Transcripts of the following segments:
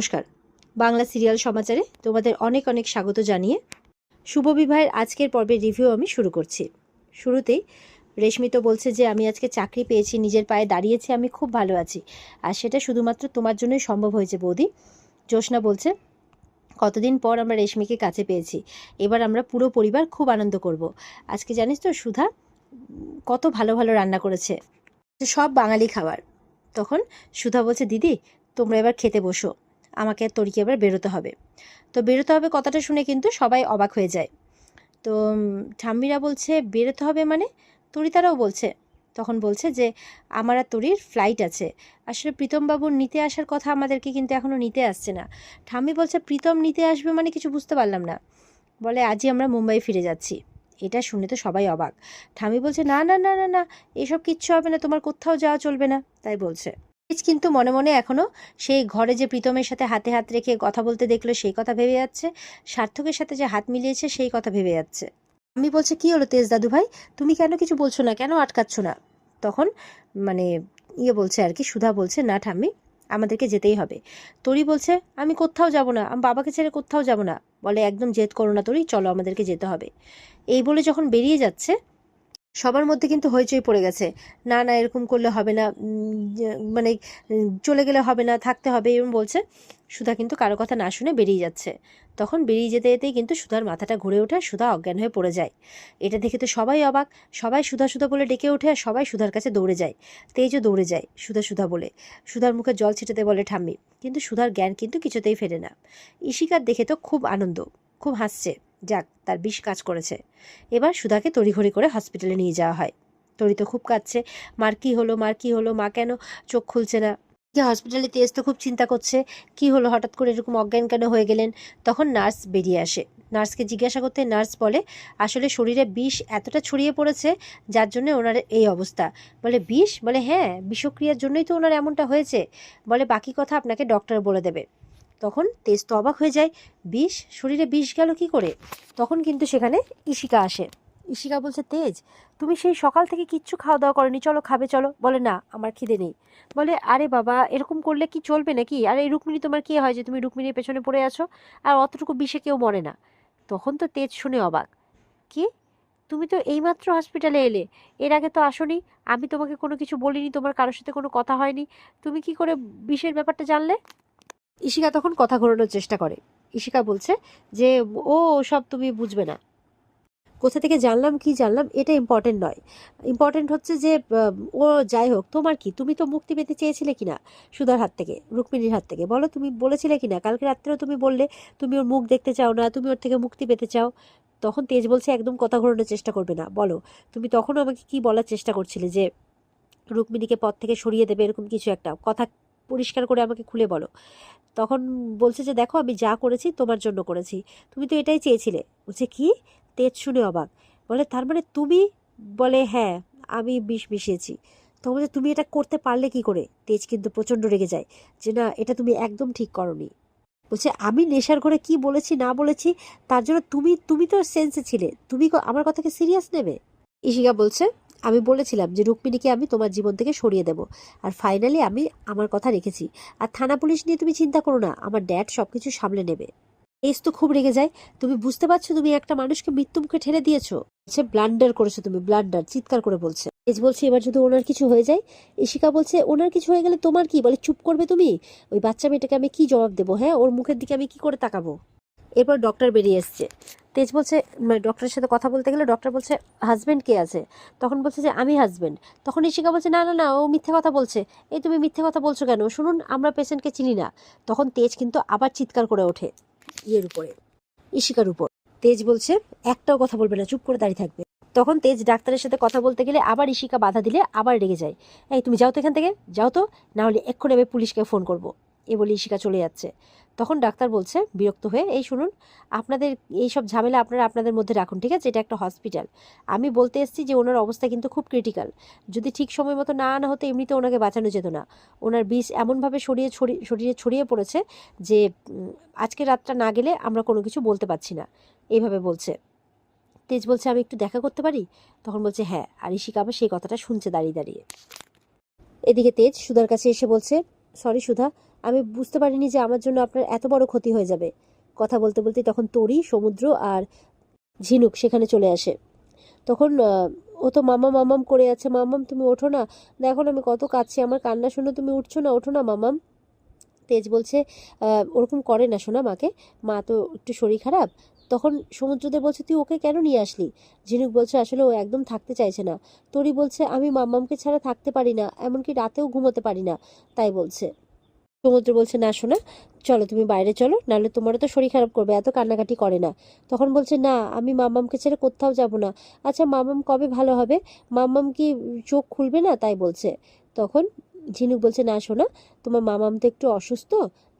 নমস্কার। বাংলা সিরিয়াল সমাচারে তোমাদের অনেক অনেক স্বাগত জানিয়ে শুভ বিবাহের আজকের পর্বের রিভিউ আমি শুরু করছি। শুরুতেই রেশমি তো বলছে যে, আমি আজকে চাকরি পেয়েছি, নিজের পায়ে দাঁড়িয়েছি, আমি খুব ভালো আছি। আর সেটা শুধুমাত্র তোমার জন্যই সম্ভব হয়েছে, বৌদি। জ্যোৎস্না বলছে, কতদিন পর আমরা রেশমিকে কাছে পেয়েছি। এবার আমরা পুরো পরিবার খুব আনন্দ করব। আজকে জানিস তো, সুধা, কত ভালো ভালো রান্না করেছে। সব বাঙালি খাবার। তখন সুধা বলছে, দিদি, তোমরা এবার খেতে বসো। আমাকে তরিকে এবার বেরোতে হবে? তো বেরোতে হবে কথাটা শুনে কিন্তু সবাই অবাক হয়ে যায়। তো ঠাম্মিরা বলছে, বেরোতে হবে মানে? তরিতারাও বলছে, তখন বলছে যে, আমার আর তরির ফ্লাইট আছে। আসলে প্রীতমবাবুর নিতে আসার কথা আমাদেরকে কিন্তু এখনও নিতে আসছে না। ঠাম্মি বলছে, প্রীতম নিতে আসবে মানে কিছু বুঝতে পারলাম না। বলে, আজই আমরা মুম্বাই ফিরে যাচ্ছি। এটা শুনে তো সবাই অবাক। ঠাম্মি বলছে, না না না না না, এসব কিচ্ছু হবে না, তোমার কোথাও যাওয়া চলবে না। তাই বলছে। কিন্তু মনে মনে এখনও সেই ঘরে যে প্রীতমের সাথে হাতে হাত রেখে কথা বলতে দেখল সেই কথা ভেবে যাচ্ছে, সার্থকের সাথে যে হাত মিলিয়েছে সেই কথা ভেবে যাচ্ছে। আমি বলছে, কি হলো তেজ দাদু ভাই? তুমি কেন কিছু বলছো না? কেন আটকাচ্ছ না? তখন মানে ইয়ে বলছে আর কি, সুধা বলছে, না ঠাম্মি, আমাদেরকে যেতেই হবে। তরি বলছে, আমি কোথাও যাব না, আমি বাবাকে ছেড়ে কোথাও যাব না। বলে, একদম জেদ করো না তরি, চলো আমাদেরকে যেতে হবে। এই বলে যখন বেরিয়ে যাচ্ছে সবার মধ্যে কিন্তু হইচই পড়ে গেছে। না না, এরকম করলে হবে না মানে চলে গেলে হবে না, থাকতে হবে এরকম বলছে। সুধা কিন্তু কারও কথা না শুনে বেরিয়ে যাচ্ছে। তখন বেরিয়ে যেতে যেতেই কিন্তু সুধার মাথাটা ঘুরে ওঠে সুধা অজ্ঞান হয়ে পড়ে যায়। এটা দেখে তো সবাই অবাক। সবাই সুধা সুধা বলে ডেকে ওঠে আর সবাই সুধার কাছে দৌড়ে যায়। তেজও দৌড়ে যায়, সুধা সুধা বলে। সুধার মুখে জল ছিটাতে বলে, ঠাম্মি। কিন্তু সুধার জ্ঞান কিন্তু কিছুতেই ফেরে না। ইশিকার দেখে তো খুব আনন্দ। খুব হাসছে যাক, তার বিষ কাজ করেছে। এবার সুধাকে তড়িঘড়ি করে হসপিটালে নিয়ে যাওয়া হয়। তরি তো খুব কাঁদছে। মার কী হলো, মার কী হলো, মা কেন চোখ খুলছে না? যে হসপিটালে তেজ তো খুব চিন্তা করছে। কি হলো, হঠাৎ করে এরকম অজ্ঞান কেন হয়ে গেলেন? তখন নার্স বেরিয়ে আসে। নার্সকে জিজ্ঞাসা করতে নার্স বলে, আসলে শরীরে বিষ এতটা ছড়িয়ে পড়েছে, যার জন্য ওনার এই অবস্থা। বলে, বিষ? বলে হ্যাঁ বিষক্রিয়ার জন্যই তো ওনার এমনটা হয়েছে। বলে, বাকি কথা আপনাকে ডক্টর বলে দেবে। তখন তেজ তো অবাক হয়ে যায়। বিষ? শরীরে বিষ গেল কি করে? তখন কিন্তু সেখানে ইশিকা আসে। ইশিকা বলছে, তেজ, তুমি সেই সকাল থেকে কিচ্ছু খাওয়া দাওয়া করনি। চলো, খাবে, চলো। বলে, না, আমার খিদে নেই। বলে, আরে বাবা, এরকম করলে কি চলবে নাকি? আর এই রুক্মিণী, তোমার কি হয় যে তুমি রুক্মিণীর পেছনে পড়ে আছো? আর অতটুকু বিষে কেউ মরে না। তখন তো তেজ শুনে অবাক। কি? তুমি তো এইমাত্র হসপিটালে এলে। এর আগে তো আসনি। আমি তোমাকে কোনো কিছু বলিনি, তোমার কারোর সাথে কোনো কথা হয়নি। তুমি কি করে বিষের ব্যাপারটা জানলে? ইশিকা তখন কথা ঘোরানোর চেষ্টা করে। ইশিকা বলছে যে, ও, সব তুমি বুঝবে না। কোথা থেকে জানলাম, কি জানলাম, এটা ইম্পর্টেন্ট নয়। ইম্পর্টেন্ট হচ্ছে যে, ও, যাই হোক, তোমার কি? তুমি তো মুক্তি পেতে চেয়েছিলে কিনা সুধার হাত থেকে, রুক্মিণীর হাত থেকে? বলো, তুমি বলেছিলে কিনা? কালকে রাত্রেও তুমি বললে, তুমি ওর মুখ দেখতে চাও না, তুমি ওর থেকে মুক্তি পেতে চাও। তখন তেজ বলছে, একদম কথা ঘোরানোর চেষ্টা করবে না। বলো, তুমি তখনও আমাকে কি বলার চেষ্টা করছিলে যে, রুক্মিণীকে পথ থেকে সরিয়ে দেবে? এরকম কিছু একটা কথা পরিষ্কার করে আমাকে খুলে বলো। তখন বলছে যে, দেখো, আমি যা করেছি তোমার জন্য করেছি। তুমি তো এটাই চেয়েছিলে। বলছে, কি? তেজ শুনে অবাক। বলে, তার মানে তুমি? বলে হ্যাঁ আমি বিষ মিশিয়েছি। তখন বলছে, তুমি এটা করতে পারলে কি করে? তেজ কিন্তু প্রচণ্ড রেগে যায়। যে, না, এটা তুমি একদম ঠিক করনি। বলছে, আমি নেশার ঘরে কি বলেছি, না বলেছি, তার জন্য তুমি তুমি তো সেন্সে ছিলে। তুমি আমার কথাকে সিরিয়াস নেবে? ইশিকা বলছে আমি বলেছিলাম যে, রুক্মিণীকে আমি তোমার জীবন থেকে সরিয়ে দেব। আর ফাইনালি আমি আমার কথা রেখেছি। আর থানা পুলিশ নিয়ে তুমি চিন্তা করো না, আমার ড্যাড সব কিছু সামলে নেবে। এস তো খুব রেগে যায়। তুমি বুঝতে পারছ তুমি একটা মানুষকে মৃত্যু মুখে ঠেলে দিয়েছ? বলছে ব্লান্ডার করেছ তুমি ব্লান্ডার চিৎকার করে বলছে। এজ বলছে, এবার যদি ওনার কিছু হয়ে যায়? ইশিকা বলছে, ওনার কিছু হয়ে গেলে তোমার কি? বলে, চুপ করবে তুমি? ওই বাচ্চা মেয়েটাকে আমি কি জবাব দেবো হ্যাঁ? ওর মুখের দিকে আমি কি করে তাকাবো? এরপর ডক্টর বেরিয়ে এসছে। তেজ বলছে মানে ডক্টরের সাথে কথা বলতে গেলে ডক্টর বলছে হাজব্যান্ড কে আছে? তখন বলছে যে, আমি হাজব্যান্ড তখন ইশিকা বলছে, না না না, ও মিথ্যে কথা বলছে। এই তুমি মিথ্যে কথা বলছো কেন? শুনুন, আমরা পেশেন্টকে চিনি না। তখন তেজ কিন্তু আবার চিৎকার করে ওঠে ইয়ের উপরে ইশিকার উপর। তেজ বলছে, একটাও কথা বলবে না, চুপ করে দাঁড়িয়ে থাকবে। তখন তেজ ডাক্তারের সাথে কথা বলতে গেলে আবার ইশিকা বাধা দিলে আবার রেগে যায়। এই, তুমি যাও তো এখান থেকে, যাও তো, না হলে এক্ষুনি আমি পুলিশকে ফোন করব। এ বলে ইশিকা চলে যাচ্ছে। তখন ডাক্তার বলছে, বিরক্ত হয়ে, এই শুনুন, আপনাদের এই সব ঝামেলা আপনারা আপনাদের মধ্যে রাখুন, ঠিক আছে? এটা একটা হসপিটাল আমি বলতে এসেছি যে ওনার অবস্থা কিন্তু খুব ক্রিটিক্যাল যদি ঠিক সময় মতো না আনা হতো এমনিতে ওনাকে বাঁচানো যেত না। ওনার বিষ এমনভাবে সরিয়ে ছড়িয়ে শরীরে ছড়িয়ে পড়েছে যে আজকে রাতটা না গেলে আমরা কোনো কিছু বলতে পারছি না। এইভাবে বলছে। তেজ বলছে, আমি একটু দেখা করতে পারি? তখন বলছে হ্যাঁ। আর ইশিকা আবার সেই কথাটা শুনছে দাঁড়িয়ে দাঁড়িয়ে। এদিকে তেজ সুধার কাছে এসে বলছে সরি সুধা আমি বুঝতে পারিনি যে আমার জন্য আপনার এত বড় ক্ষতি হয়ে যাবে। কথা বলতে বলতে তখন তরি, সমুদ্র আর ঝিনুক সেখানে চলে আসে। তখন ও তো মামা মামাম করে আছে। মামাম, তুমি ওঠো না। দেখো আমি কত কাঁদছি। আমার কান্না শুনে তুমি উঠছো না? ওঠো না, মামাম। তেজ বলছে ওরকম করে না শোনা মাকে। মা তো একটু শরীর খারাপ। তখন সমুদ্রদেব বলছে, তুই ওকে কেন নিয়ে আসলি? ঝিনুক বলছে, আসলে ও একদম থাকতে চাইছে না। তরি বলছে, আমি মাম্মামকে ছাড়া থাকতে পারি না। এমনকি রাতেও ঘুমোতে পারি না। তাই বলছে। সমুদ্র বলছে, না শোনা চলো, তুমি বাইরে চলো, নাহলে তোমারও তো শরীর খারাপ করবে, এত কান্নাকাটি করে না। তখন বলছে, না, আমি মামামকে ছেড়ে কোথাও যাব না। আচ্ছা মাম্মাম কবে ভালো হবে? মাম্মাম কি চোখ খুলবে না? তাই বলছে। তখন ঝিনুক বলছে, না শোনা তোমার মামাম তো একটু অসুস্থ,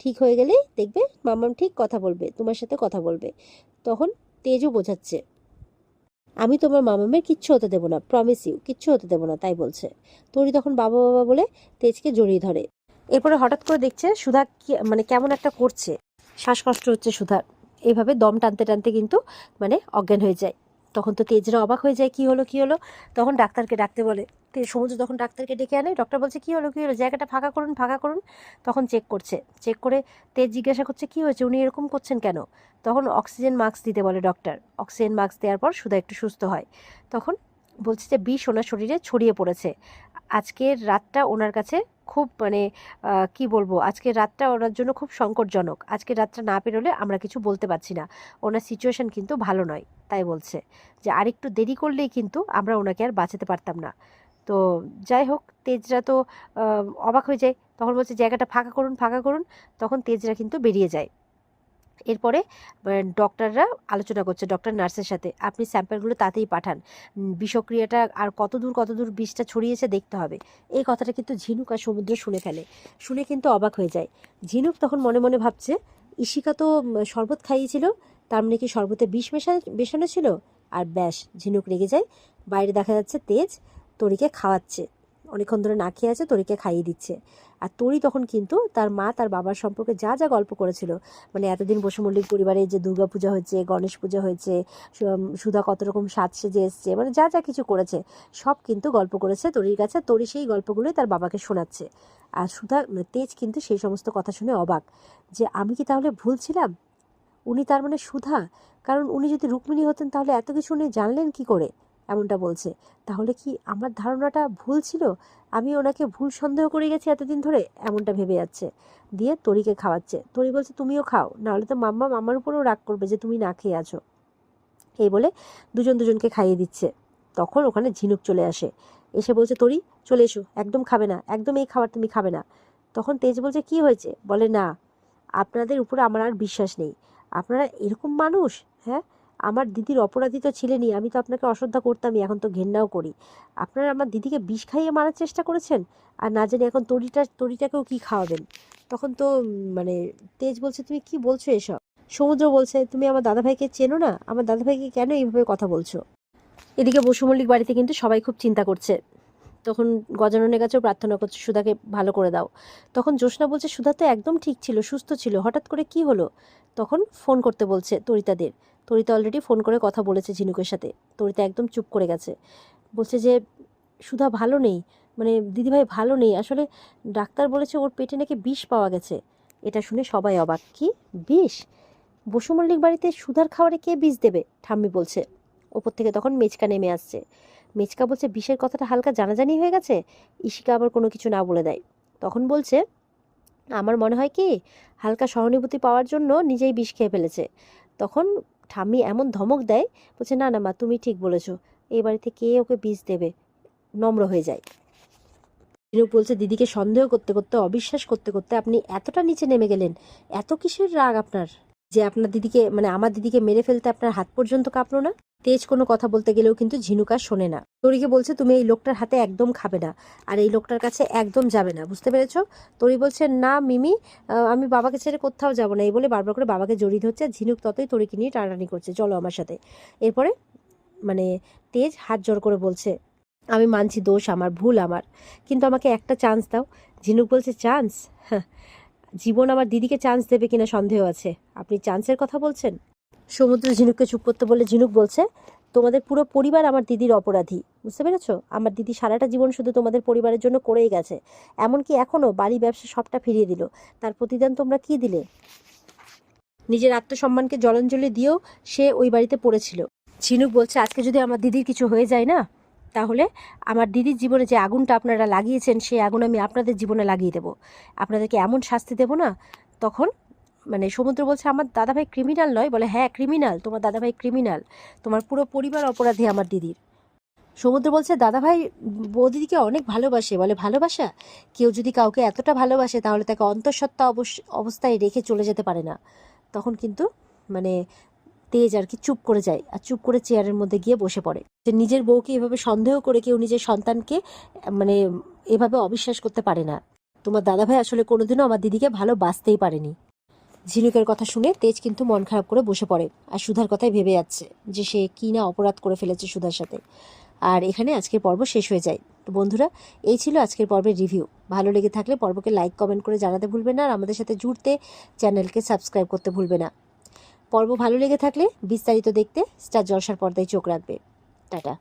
ঠিক হয়ে গেলেই দেখবে, মামাম ঠিক কথা বলবে, তোমার সাথে কথা বলবে। তখন তেজও বোঝাচ্ছে, আমি তোমার মামামের কিচ্ছু হতে দেবো না প্রমিস ইউ কিচ্ছু হতে দেবো না। তাই বলছে। তরি তখন বাবা বাবা বলে তেজকে জড়িয়ে ধরে। এরপরে হঠাৎ করে দেখছে সুধা মানে কেমন একটা করছে। শ্বাসকষ্ট হচ্ছে সুধার। এইভাবে দম টানতে টানতে কিন্তু মানে অজ্ঞান হয়ে যায়। তখন তো তেজরা অবাক হয়ে যায়, কি হলো কি হলো? তখন ডাক্তারকে ডাকতে বলে। সমুদ্র তখন ডাক্তারকে ডেকে আনে ডক্টর বলছে, কি হলো কি হলো? জায়গাটা ফাঁকা করুন ফাঁকা করুন। তখন চেক করছে। চেক করে তেজ জিজ্ঞাসা করছে, কি হয়েছে? উনি এরকম করছেন কেন? তখন অক্সিজেন মাস্ক দিতে বলে ডক্টর অক্সিজেন মাস্ক দেওয়ার পর সুধা একটু সুস্থ হয়। তখন বলছে যে, বিষ ওনার শরীরে ছড়িয়ে পড়েছে। আজকের রাতটা ওনার কাছে খুব মানে কি বলব? আজকের রাতটা ওনার জন্য খুব সংকটজনক। আজকের রাতটা না পেরোলে আমরা কিছু বলতে পারছি না। ওনার সিচুয়েশন কিন্তু ভালো নয়, তাই বলছে। যে আরেকটু দেরি করলেই কিন্তু আমরা ওনাকে আর বাঁচাতে পারতাম না। তো যাই হোক, তেজরা তো অবাক হয়ে যায়। তখন বলছে, জায়গাটা ফাঁকা করুন ফাঁকা করুন। তখন তেজরা কিন্তু বেরিয়ে যায়। এরপরে ডক্টররা আলোচনা করছে ডক্টর নার্সের সাথে। আপনি স্যাম্পেলগুলো তাতেই পাঠান। বিষক্রিয়াটা আর কত দূর কত দূর বিষটা ছড়িয়েছে দেখতে হবে। এই কথাটা কিন্তু ঝিনুক আর সমুদ্র শুনে ফেলে। শুনে কিন্তু অবাক হয়ে যায়। ঝিনুক তখন মনে মনে ভাবছে, ইশিকা তো শরবত খাইয়েছিল, তার মানে কি শরবতে বিষ মেশা, মেশানো ছিল? আর ব্যাস, ঝিনুক রেগে যায়। বাইরে দেখা যাচ্ছে তেজ, তরিকে খাওয়াচ্ছে। অনেকক্ষণ ধরে না খেয়ে আছে, তরিকে খাইয়ে দিচ্ছে। আর তরি তখন কিন্তু তার মা তার বাবার সম্পর্কে যা যা গল্প করেছিল মানে এতদিন বসুমল্লিক পরিবারে যে দুর্গা পূজা হয়েছে, গণেশ পূজা হয়েছে সুধা কত রকম সাজ সেজে এসছে মানে যা যা কিছু করেছে, সব কিন্তু গল্প করেছে তরির কাছে। তরি সেই গল্পগুলোই তার বাবাকে শোনাচ্ছে। আর সুধা মানে তেজ কিন্তু সেই সমস্ত কথা শুনে অবাক, যে আমি কি তাহলে ভুল ছিলাম? উনি তার মানে সুধা? কারণ উনি যদি রুক্মিণী হতেন তাহলে এত কিছু উনি জানলেন কি করে? এমনটা বলছে। তাহলে কি আমার ধারণাটা ভুল ছিল? আমি ওনাকে ভুল সন্দেহ করে গেছি এতদিন ধরে, এমনটা ভেবে যাচ্ছে। দিয়ে তরিকে খাওয়াচ্ছে। তরি বলছে, তুমিও খাও, নাহলে তো মাম্মা মামার উপরেও রাগ করবে যে তুমি না খেয়ে আছো। এই বলে দুজন দুজনকে খাইয়ে দিচ্ছে। তখন ওখানে ঝিনুক চলে আসে। এসে বলছে, তরি, চলে এসো, একদম খাবে না, একদম এই খাবার তুমি খাবে না। তখন তেজ বলছে, কি হয়েছে? বলে, না, আপনাদের উপরে আমার আর বিশ্বাস নেই। আপনারা এরকম মানুষ হ্যাঁ? আমার দিদির অপরাধী তো ছিলেনই, আমি তো আপনাকে অশ্রদ্ধা করতামই, এখন তো ঘেন্নাও করি। আপনারা আমার দিদিকে বিষ খাইয়ে মারার চেষ্টা করেছেন? আর না জানি এখন তরিটা, তরিটাকেও কি খাওয়াবেন? তখন তো মানে তেজ বলছে, তুমি কি বলছো এসব? সমুদ্র বলছে, তুমি আমার দাদাভাইকে চেনো না? আমার দাদাভাইকে কেন এইভাবে কথা বলছো? এদিকে বসুমল্লিক বাড়িতে কিন্তু সবাই খুব চিন্তা করছে। তখন গজাননের কাছেও প্রার্থনা করছে, সুধাকে ভালো করে দাও। তখন জ্যোৎস্না বলছে, সুধা তো একদম ঠিক ছিল, সুস্থ ছিল, হঠাৎ করে কি হলো? তখন ফোন করতে বলছে তরিতাদের। তরিতা অলরেডি ফোন করে কথা বলেছে ঝিনুকের সাথে। তরিতা একদম চুপ করে গেছে। বলছে যে, সুধা ভালো নেই মানে দিদিভাই ভালো নেই, আসলে ডাক্তার বলেছে ওর পেটে নাকি বিষ পাওয়া গেছে। এটা শুনে সবাই অবাক। কি? বিষ? বসুমল্লিক বাড়িতে সুধার খাবারে কে বিষ দেবে? ঠাম্মি বলছে। ওপর থেকে তখন মেচকা নেমে আসছে। মেচকা বলছে, বিষের কথাটা হালকা জানাজানি হয়ে গেছে? ইশিকা আবার কোনো কিছু না বলে দেয়। তখন বলছে, আমার মনে হয় কি, হালকা সহানুভূতি পাওয়ার জন্য নিজেই বিষ খেয়ে ফেলেছে। তখন ঠাম্মি এমন ধমক দেয়, বলছে, না না, মা, তুমি ঠিক বলেছ। এই বাড়িতে কে ওকে বিষ দেবে? নম্র হয়ে যায়। ঝিনুক বলছে, দিদিকে সন্দেহ করতে করতে, অবিশ্বাস করতে করতে আপনি এতটা নিচে নেমে গেলেন। এত কিসের রাগ আপনার? যে আপনার দিদিকে মানে আমার দিদিকে মেরে ফেলতে আপনার হাত পর্যন্ত কাঁপলো না? তেজ কোনো কথা বলতে গেলেও কিন্তু ঝিনুক আর শোনে না। তরিকে বলছে, তুমি এই লোকটার হাতে একদম খাবে না আর এই লোকটার কাছে একদম যাবে না। বুঝতে পেরেছ? তরি বলছে, না মিমি আমি বাবাকে ছেড়ে কোথাও যাব না। এই বলে বারবার করে বাবাকে জড়িয়ে ধরছে ঝিনুক ততই তরিকে নিয়ে টানাটানি করছে। চলো আমার সাথে। এরপরে মানে তেজ হাত জোর করে বলছে, আমি মানছি দোষ আমার, ভুল আমার, কিন্তু আমাকে একটা চান্স দাও। ঝিনুক বলছে চান্স হ্যাঁ জীবন আমার দিদিকে চান্স দেবে কিনা সন্দেহ আছে। আপনি চান্সের কথা বলছেন? সমুদ্র ঝিনুককে চুপ করতে বলে ঝিনুক বলছে, তোমাদের পুরো পরিবার আমার দিদির অপরাধী। বুঝতে পেরেছ? আমার দিদি সারাটা জীবন শুধু তোমাদের পরিবারের জন্য করেই গেছে। এমনকি এখনও বাড়ি ব্যবসা সবটা ফিরিয়ে দিল। তার প্রতিদান তোমরা কি দিলে? নিজের আত্মসম্মানকে জলাঞ্জলি দিয়েও সে ওই বাড়িতে পড়েছিল। ঝিনুক বলছে, আজকে যদি আমার দিদির কিছু হয়ে যায় না, তাহলে আমার দিদির জীবনে যে আগুনটা আপনারা লাগিয়েছেন, সেই আগুন আমি আপনাদের জীবনে লাগিয়ে দেবো। আপনাদেরকে এমন শাস্তি দেবো না, তখন মানে সমুদ্র বলছে, আমার দাদাভাই ক্রিমিনাল নয়। বলে হ্যাঁ ক্রিমিনাল তোমার দাদাভাই ক্রিমিনাল তোমার পুরো পরিবার অপরাধী আমার দিদির। সমুদ্র বলছে, দাদাভাই বৌদিদিকে অনেক ভালোবাসে। বলে, ভালোবাসা? কেউ যদি কাউকে এতটা ভালোবাসে, তাহলে তাকে অন্তঃসত্ত্বা অবস- অবস্থায় রেখে চলে যেতে পারে না। তখন কিন্তু মানে তেজ আর কি চুপ করে যায় আর চুপ করে চেয়ারের মধ্যে গিয়ে বসে পড়ে। যে নিজের বউকে এভাবে সন্দেহ করে কেউ নিজের সন্তানকে মানে এভাবে অবিশ্বাস করতে পারে না। তোমার দাদাভাই আসলে কোনোদিনও আমার দিদিকে ভালোবাসতেই পারেনি। ঝিনুকের কথা শুনে তেজ কিন্তু মন খারাপ করে বসে পড়ে, আর সুধার কথাই ভেবে যাচ্ছে যে সে কী না অপরাধ করে ফেলেছে সুধার সাথে। আর এখানে আজকের পর্ব শেষ হয়ে যায়। তো বন্ধুরা, এই ছিল আজকের পর্বের রিভিউ। ভালো লেগে থাকলে পর্বকে লাইক, কমেন্ট করে জানাতে ভুলবে না, আর আমাদের সাথে জুড়তে চ্যানেলকে সাবস্ক্রাইব করতে ভুলবে না। পর্ব ভালো লেগে থাকলে বিস্তারিত দেখতে স্টার জলসার পর্দায় চোখ রাখবে। টাটা।